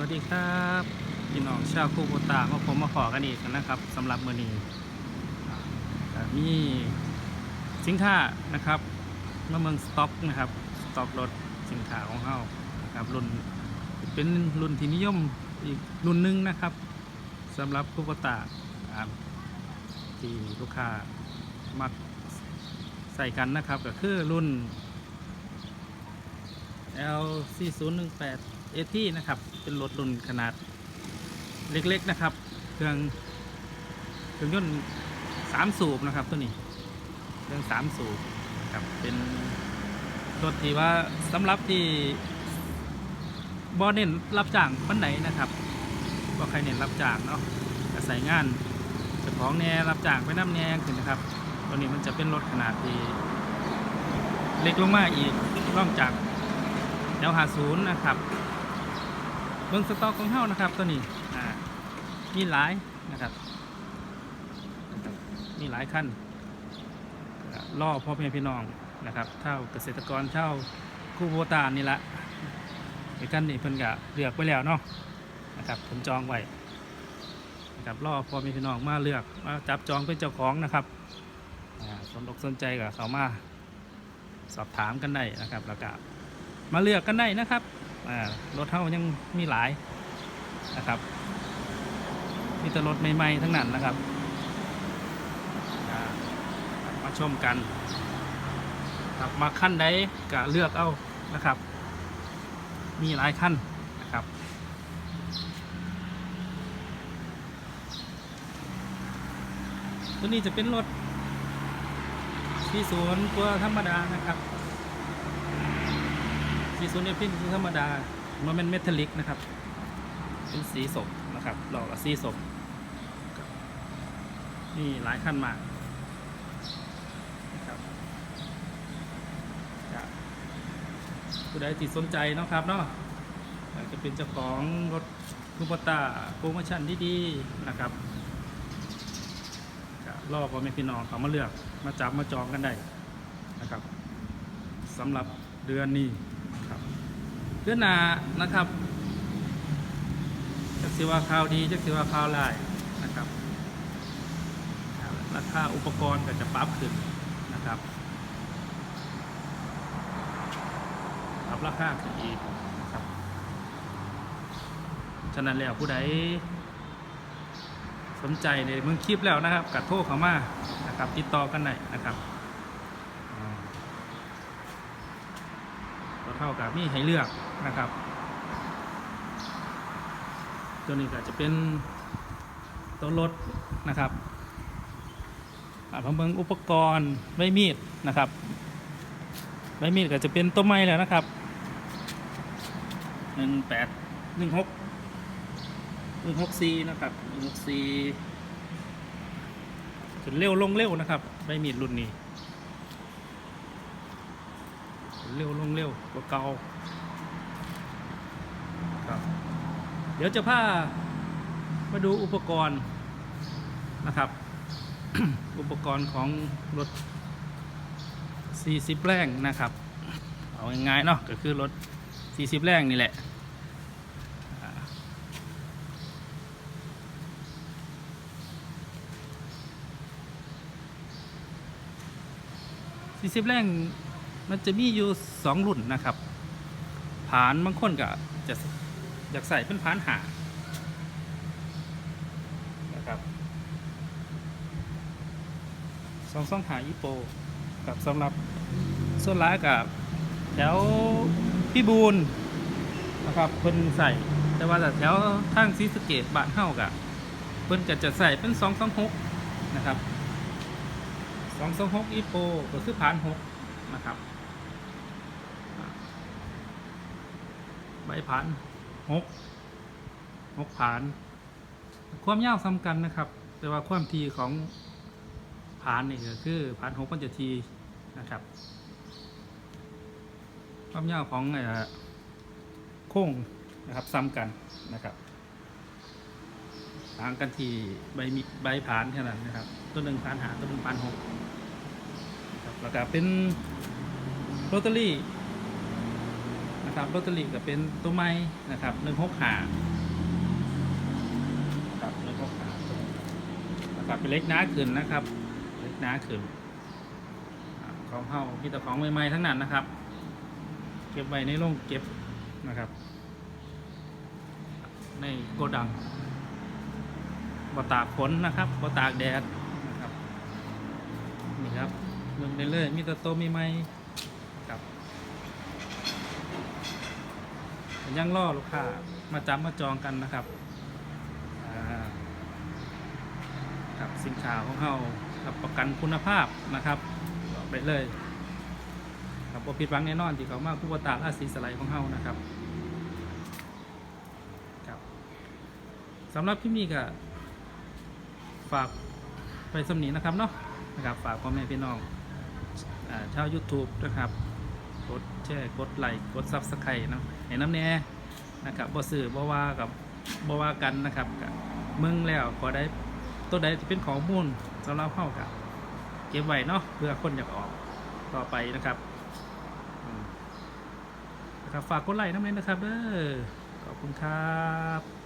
วัสดีครับพี่น้องชาวคูโบตาก็ผมมาขอกันอีกนะครับสำหรับมือนีมีสินค้านะครับมาเมืองสต็อกนะครับสต็อกรถสินค้าของเฮาครับรุ่นเป็นรุ่นที่นิยมอีกรุ่นนึงนะครับสำหรับคูโบตาที่ลูกค้ามักใส่กันนะครับก็คือรุ่น L4018 เอที่นะครับ เป็นรถรุ่นขนาดเล็กๆนะครับ เครื่องเครื่องยนต์สามสูบนะครับตัวนี้ เครื่องสามสูบครับ เป็นรถที่ว่าสำหรับที่บอเน้นรับจ้างปันไหนนะครับว่าใครเน้นรับจ้างเนาะจะใส่งานจะาของแน่รับจ้างไปน้ำแน่ขึ้นนะครับ ตัวนี้มันจะเป็นรถขนาดที่เล็กลงมากอีกร่องจากแถวหาศูนย์นะครับ บิ้งสต็อกของเฮานะครับตัวนี้มีหลายนะครับ มีหลายขั้นล่อพ่อแม่พี่น้องนะครับเท่าเกษตรกรเท่าคู่โบตานนี่ละไอ้กันนี่เพิ่นกะเลือกไว้แล้วเนาะนะครับผมจองไว้นะครับล่อพ่อแม่พี่น้องมาเลือกมาจับจองเป็นเจ้าของนะครับสนอกสนใจกับเขามาสอบถามกันได้นะครับแล้วก็มาเลือกกันได้นะครับ อ่ารถเท่ายังมีหลายนะครับมีแต่รถใหม่ๆทั้งนั้นนะครับมาชมกันครับมาขั้นใดก็เลือกเอานะครับ มีหลายขั้นนะครับตัวนี้จะเป็นรถที่สวนตัวธรรมดานะครับ สีโซเนียพินธรรมดามันเป็นเมทัลลิกนะครับ เป็นสีสมนะครับหลอกสีสมนี่หลายขั้นมากนะครับครับผู้ใดที่สนใจนะครับเนาะอยากจะเป็นเจ้าของรถคูปตาโปรโมชั่นดีๆนะครับรอพ่อแม่พี่น้องเขามาเลือกมาจับมาจองกันได้นะครับสำหรับเดือนนี้ เดือนหนานะครับจักสิว่าข่าวดีจักสิว่าข่าวร้ายนะครับราคาอุปกรณ์ก็จะปรับขึ้นนะครับปรับราคาขึ้นอีกนะครับฉะนั้นแล้วผู้ใดสนใจในเมืองคลิปแล้วนะครับกัดโทรเข้ามานะครับติดต่อกันได้นะครับอ่า ก็เท่ากับมีให้เลือกนะครับ ตัวนี้ก็จะเป็นตัวรถนะครับอ่าผมเบิ่งอุปกรณ์ใบมีดนะครับใบมีดก็จะเป็นตัวไม้แล้วนะครับหนึ่งแปดหนึ่งหกหนึ่งหกซีนะครับหนึ่งหกซีขึ้นเร็วลงเร็วนะครับใบมีดรุ่นนี้ เร็วลงเร็วกว่าเก่าครับ เดี๋ยวจะพามาดูอุปกรณ์นะครับ อุปกรณ์ของรถ 40 แรงนะครับ เอาง่ายๆเนาะก็คือรถ 40 แรงนี่แหละอ่า40 แรง มันจะมีอยู่สองรุ่นนะครับผานบางคนก็จะอยากใส่เป็นผานหานะครับสองสองหาอีโปกับสำหรับส่วนร้ายกับแถวพี่บูนนะครับเพิ่นใส่แต่ว่าแต่แถวทางซีสเกตบ้านเฮากับเพิ่นก็จะใส่เป็นสองสองหกนะครับสองสองหกอีโปก็คือผานหกนะครับอ่า ใบผ่านหกหกผาน ความยาวซ้ำกันนะครับ แต่ว่าความทีของผานนี่ก็คือผานหกมันจะทีนะครับ ความยาวของโค้งนะครับซ้ำกันนะครับต่างกันที่ใบมีใบผานแค่นั้นนะครับ ตัวหนึ่งผานหาตัวหนึ่งผานหกรับแล้วก็เป็นโรตารี่ นะนะครับลอตเตอรี่ก็เป็นตัวไม้นะครับหนึ่งหกหาครับหนึ่งหกหานะครับเป็นเล็กน้าขึ้นนะครับ เล็กน้าขึ้นของเฮามีแต่ของใหม่ๆทั้งนั้นนะครับ เก็บไว้ในโรงเก็บนะครับ ในโกดังบตากฝนนะครับบตากแดดนะครับนี่ครับเมืองได้เลยๆมีแต่โตวมีไม้ครับ ยังล่อลูกค้ามาจับมาจองกันนะครับครับสินค้าของเราครับประกันคุณภาพนะครับไปเลย ครับบ่ผิดหวังแน่นอนที่เขามาผู้ประตากอาศีสไลด์ของเรานะครับครับสำหรับที่นี่ก็ฝากไปสำนีนะครับเนาะนะครับฝากพ่อแม่พี่น้องอชาว YouTube นะครับ กดแชร์กดไลค์กดซับสไครต์นะให้น้ำแน่นะครับบ่ซื้อบ่ว่ากับบ่ว่ากันนะครับกับมึงแล้วพอได้ตัวใดที่เป็นข้อมูลสำหรับเฮากับเก็บไว้เนาะเพื่อคนอยากออกต่อไปนะครับนะครับฝากกดไลค์น้ำแน่นะครับเด้อขอบคุณครับ